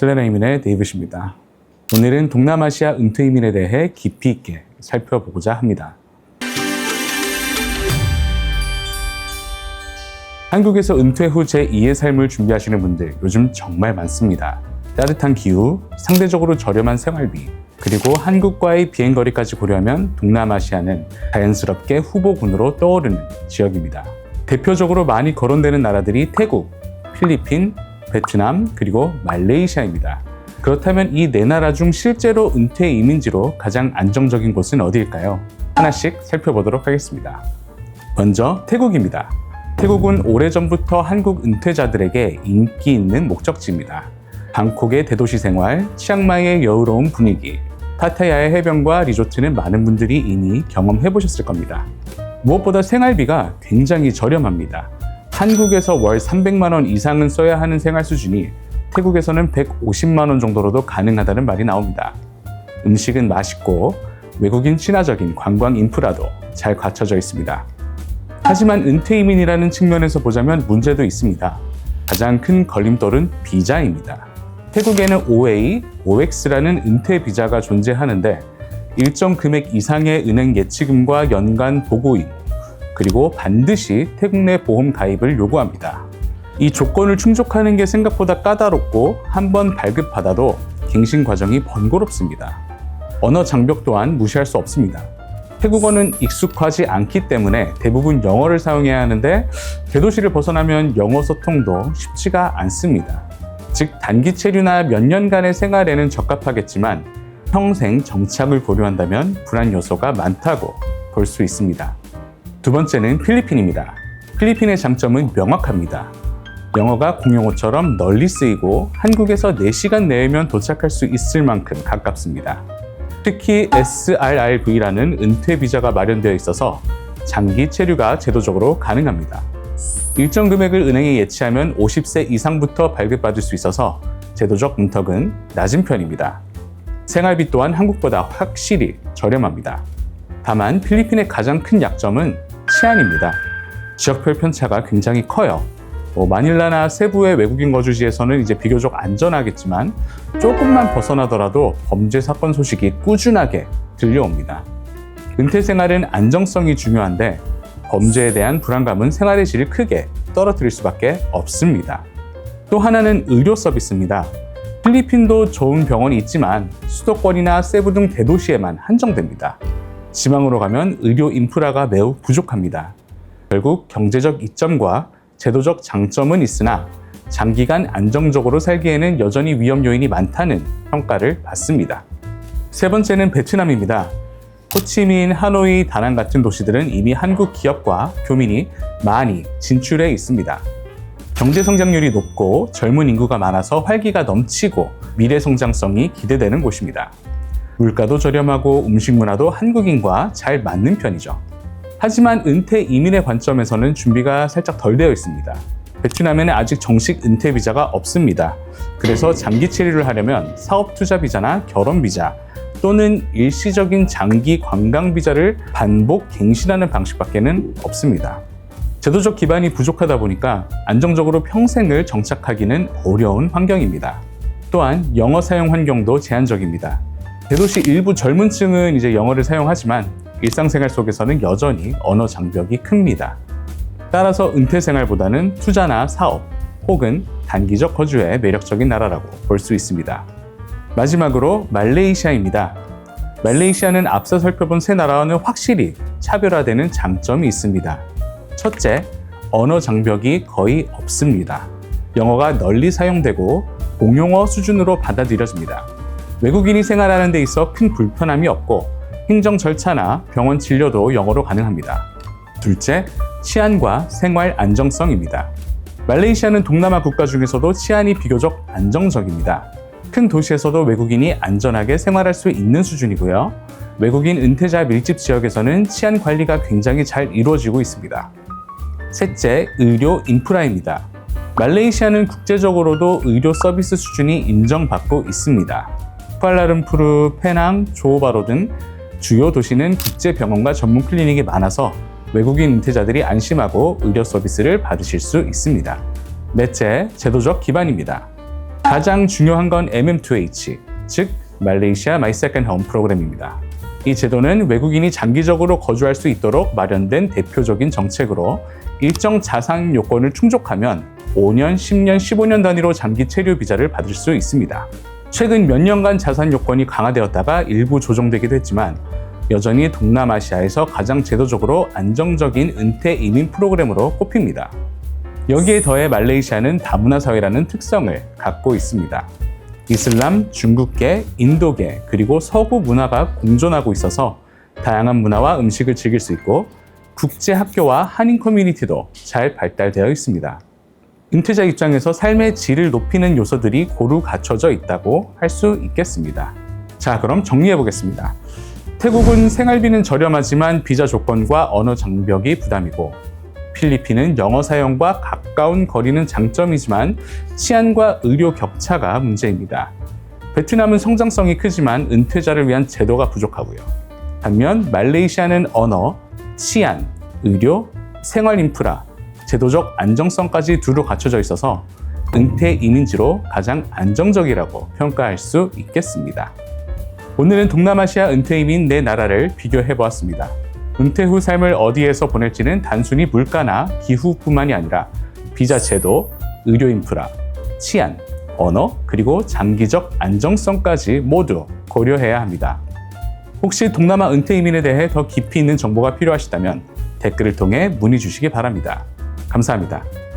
슬래너이민의 데이빗입니다. 오늘은 동남아시아 은퇴 이민에 대해 깊이 있게 살펴보고자 합니다. 한국에서 은퇴 후 제2의 삶을 준비하시는 분들 요즘 정말 많습니다. 따뜻한 기후, 상대적으로 저렴한 생활비, 그리고 한국과의 비행거리까지 고려하면 동남아시아는 자연스럽게 후보군으로 떠오르는 지역입니다. 대표적으로 많이 거론되는 나라들이 태국, 필리핀, 베트남, 그리고 말레이시아입니다. 그렇다면 이 네 나라 중 실제로 은퇴 이민지로 가장 안정적인 곳은 어디일까요? 하나씩 살펴보도록 하겠습니다. 먼저 태국입니다. 태국은 오래전부터 한국 은퇴자들에게 인기 있는 목적지입니다. 방콕의 대도시 생활, 치앙마이의 여유로운 분위기, 파타야의 해변과 리조트는 많은 분들이 이미 경험해 보셨을 겁니다. 무엇보다 생활비가 굉장히 저렴합니다. 한국에서 월 300만 원 이상은 써야 하는 생활 수준이 태국에서는 150만 원 정도로도 가능하다는 말이 나옵니다. 음식은 맛있고 외국인 친화적인 관광 인프라도 잘 갖춰져 있습니다. 하지만 은퇴 이민이라는 측면에서 보자면 문제도 있습니다. 가장 큰 걸림돌은 비자입니다. 태국에는 OA, OX라는 은퇴 비자가 존재하는데 일정 금액 이상의 은행 예치금과 연간 보고임, 그리고 반드시 태국 내 보험 가입을 요구합니다. 이 조건을 충족하는 게 생각보다 까다롭고 한 번 발급받아도 갱신 과정이 번거롭습니다. 언어 장벽 또한 무시할 수 없습니다. 태국어는 익숙하지 않기 때문에 대부분 영어를 사용해야 하는데 대도시를 벗어나면 영어 소통도 쉽지가 않습니다. 즉 단기 체류나 몇 년간의 생활에는 적합하겠지만 평생 정착을 고려한다면 불안 요소가 많다고 볼 수 있습니다. 두 번째는 필리핀입니다. 필리핀의 장점은 명확합니다. 영어가 공용어처럼 널리 쓰이고 한국에서 4시간 내면 도착할 수 있을 만큼 가깝습니다. 특히 SRRV라는 은퇴 비자가 마련되어 있어서 장기 체류가 제도적으로 가능합니다. 일정 금액을 은행에 예치하면 50세 이상부터 발급받을 수 있어서 제도적 문턱은 낮은 편입니다. 생활비 또한 한국보다 확실히 저렴합니다. 다만 필리핀의 가장 큰 약점은 치안입니다. 지역별 편차가 굉장히 커요. 뭐 마닐라나 세부의 외국인 거주지에서는 이제 비교적 안전하겠지만 조금만 벗어나더라도 범죄 사건 소식이 꾸준하게 들려옵니다. 은퇴 생활은 안정성이 중요한데 범죄에 대한 불안감은 생활의 질을 크게 떨어뜨릴 수밖에 없습니다. 또 하나는 의료 서비스입니다. 필리핀도 좋은 병원이 있지만 수도권이나 세부 등 대도시에만 한정됩니다. 지방으로 가면 의료 인프라가 매우 부족합니다. 결국 경제적 이점과 제도적 장점은 있으나 장기간 안정적으로 살기에는 여전히 위험 요인이 많다는 평가를 받습니다. 세 번째는 베트남입니다. 호치민, 하노이, 다낭 같은 도시들은 이미 한국 기업과 교민이 많이 진출해 있습니다. 경제 성장률이 높고 젊은 인구가 많아서 활기가 넘치고 미래 성장성이 기대되는 곳입니다. 물가도 저렴하고 음식 문화도 한국인과 잘 맞는 편이죠. 하지만 은퇴 이민의 관점에서는 준비가 살짝 덜 되어 있습니다. 베트남에는 아직 정식 은퇴 비자가 없습니다. 그래서 장기 체류를 하려면 사업 투자 비자나 결혼 비자 또는 일시적인 장기 관광 비자를 반복 갱신하는 방식밖에는 없습니다. 제도적 기반이 부족하다 보니까 안정적으로 평생을 정착하기는 어려운 환경입니다. 또한 영어 사용 환경도 제한적입니다. 대도시 일부 젊은 층은 이제 영어를 사용하지만 일상생활 속에서는 여전히 언어 장벽이 큽니다. 따라서 은퇴 생활보다는 투자나 사업 혹은 단기적 거주에 매력적인 나라라고 볼 수 있습니다. 마지막으로 말레이시아입니다. 말레이시아는 앞서 살펴본 세 나라와는 확실히 차별화되는 장점이 있습니다. 첫째, 언어 장벽이 거의 없습니다. 영어가 널리 사용되고 공용어 수준으로 받아들여집니다. 외국인이 생활하는 데 있어 큰 불편함이 없고 행정 절차나 병원 진료도 영어로 가능합니다. 둘째, 치안과 생활 안정성입니다. 말레이시아는 동남아 국가 중에서도 치안이 비교적 안정적입니다. 큰 도시에서도 외국인이 안전하게 생활할 수 있는 수준이고요. 외국인 은퇴자 밀집 지역에서는 치안 관리가 굉장히 잘 이루어지고 있습니다. 셋째, 의료 인프라입니다. 말레이시아는 국제적으로도 의료 서비스 수준이 인정받고 있습니다. 쿠알라룸푸르, 페낭, 조호바로 등 주요 도시는 국제 병원과 전문 클리닉이 많아서 외국인 은퇴자들이 안심하고 의료 서비스를 받으실 수 있습니다. 넷째, 제도적 기반입니다. 가장 중요한 건 MM2H, 즉 말레이시아 마이 세컨 홈 프로그램입니다. 이 제도는 외국인이 장기적으로 거주할 수 있도록 마련된 대표적인 정책으로 일정 자산 요건을 충족하면 5년, 10년, 15년 단위로 장기 체류 비자를 받을 수 있습니다. 최근 몇 년간 자산 요건이 강화되었다가 일부 조정되기도 했지만 여전히 동남아시아에서 가장 제도적으로 안정적인 은퇴 이민 프로그램으로 꼽힙니다. 여기에 더해 말레이시아는 다문화 사회라는 특성을 갖고 있습니다. 이슬람, 중국계, 인도계, 그리고 서구 문화가 공존하고 있어서 다양한 문화와 음식을 즐길 수 있고 국제 학교와 한인 커뮤니티도 잘 발달되어 있습니다. 은퇴자 입장에서 삶의 질을 높이는 요소들이 고루 갖춰져 있다고 할 수 있겠습니다. 자, 그럼 정리해 보겠습니다. 태국은 생활비는 저렴하지만 비자 조건과 언어 장벽이 부담이고 필리핀은 영어 사용과 가까운 거리는 장점이지만 치안과 의료 격차가 문제입니다. 베트남은 성장성이 크지만 은퇴자를 위한 제도가 부족하고요. 반면 말레이시아는 언어, 치안, 의료, 생활 인프라, 제도적 안정성까지 두루 갖춰져 있어서 은퇴 이민지로 가장 안정적이라고 평가할 수 있겠습니다. 오늘은 동남아시아 은퇴 이민 네 나라를 비교해 보았습니다. 은퇴 후 삶을 어디에서 보낼지는 단순히 물가나 기후뿐만이 아니라 비자 제도, 의료 인프라, 치안, 언어, 그리고 장기적 안정성까지 모두 고려해야 합니다. 혹시 동남아 은퇴 이민에 대해 더 깊이 있는 정보가 필요하시다면 댓글을 통해 문의 주시기 바랍니다. 감사합니다.